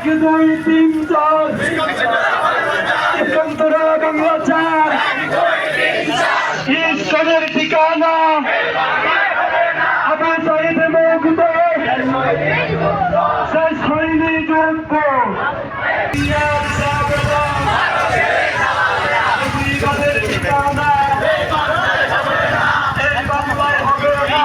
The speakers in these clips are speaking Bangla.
এক দুই তিন চার। বাংলা চার? ঈশ্বরের ঠিকানা আবু সাইদ মুগ্ধ শেষ হয়নি যুদ্ধ বিবাদের ঠিকানা এই বাংলায় হবে না এই বিবাদের ঠিকানা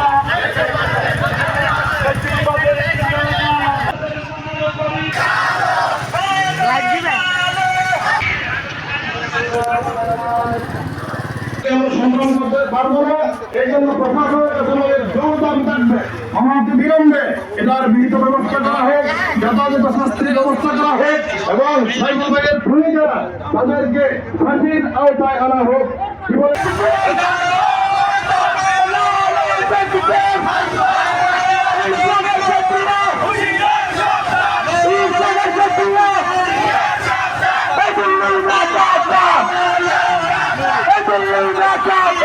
আমরা সংগ্রাম করতে পারব না। এই আমাদের বিলম্বে এটার বিহিত ব্যবস্থা করা হোক যথাযথ শাস্তির ব্যবস্থা করা হোক, এবং সাইকেলের খুনি যারা তাদেরকে ফাঁসির আওতায় আনা হোক। Cláudio!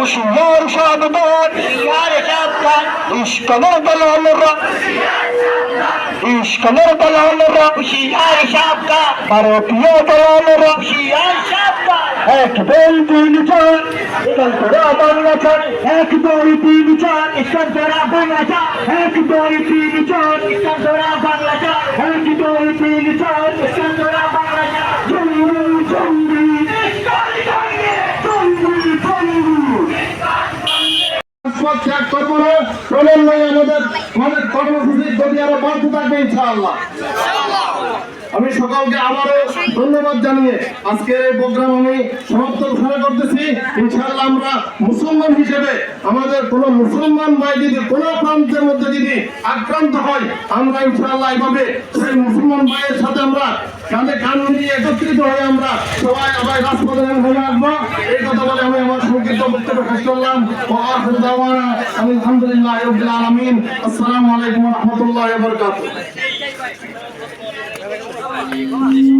রক্ত ঈশ্বরের দালালেরা হুশিয়ার সাবধান ঈশ্বরের দালালেরা ঈশ্বরের দালালেরা হুশিয়ার সাবধান ভারতীয় দালালেরা হুশিয়ার সাবধান এক দুই তিন চার ইস্কান্তরা বাংলা চার এক দুই তিন চার ইস্কান্তরা বাংলা চার এক দুই তিন চার ইস্কান্তরা বাংলা চার এক দুই তিন চার ইস্কান্তরা বাংলা আমাদের অনেক কর্মসূচির যদি আরও বাড়তে থাকবে ইনশাআল্লাহ। আমি সকলকে আবারও ধন্যবাদ জানিয়ে আজকের এই প্রোগ্রাম আমি সমাপ্ত ঘোষণা করতেছি। ইনশাআল্লাহ আমরা মুসলমান হিসেবে আমাদের কোন মুসলমান ভাই যদি কোন প্রান্তের মধ্যে যদি আক্রান্ত হয়, আমরা ইনশাআল্লাহ এইভাবে সেই মুসলমান ভাইয়ের সাথে আমরা কাঁধে কান মিলিয়ে একত্রিত হয়ে আমরা সবাই আবার রাজপথে হয়ে আসব। এই কথা বলে আমি আমার সংক্ষিপ্ত বক্তব্য শেষ করলাম। ও আখির দাওয়ানা আলহামদুলিল্লাহ আলামিন। আসসালামু আলাইকুম রাহমাতুল্লাহি বারাকাতুহু। Allez, bon, allez.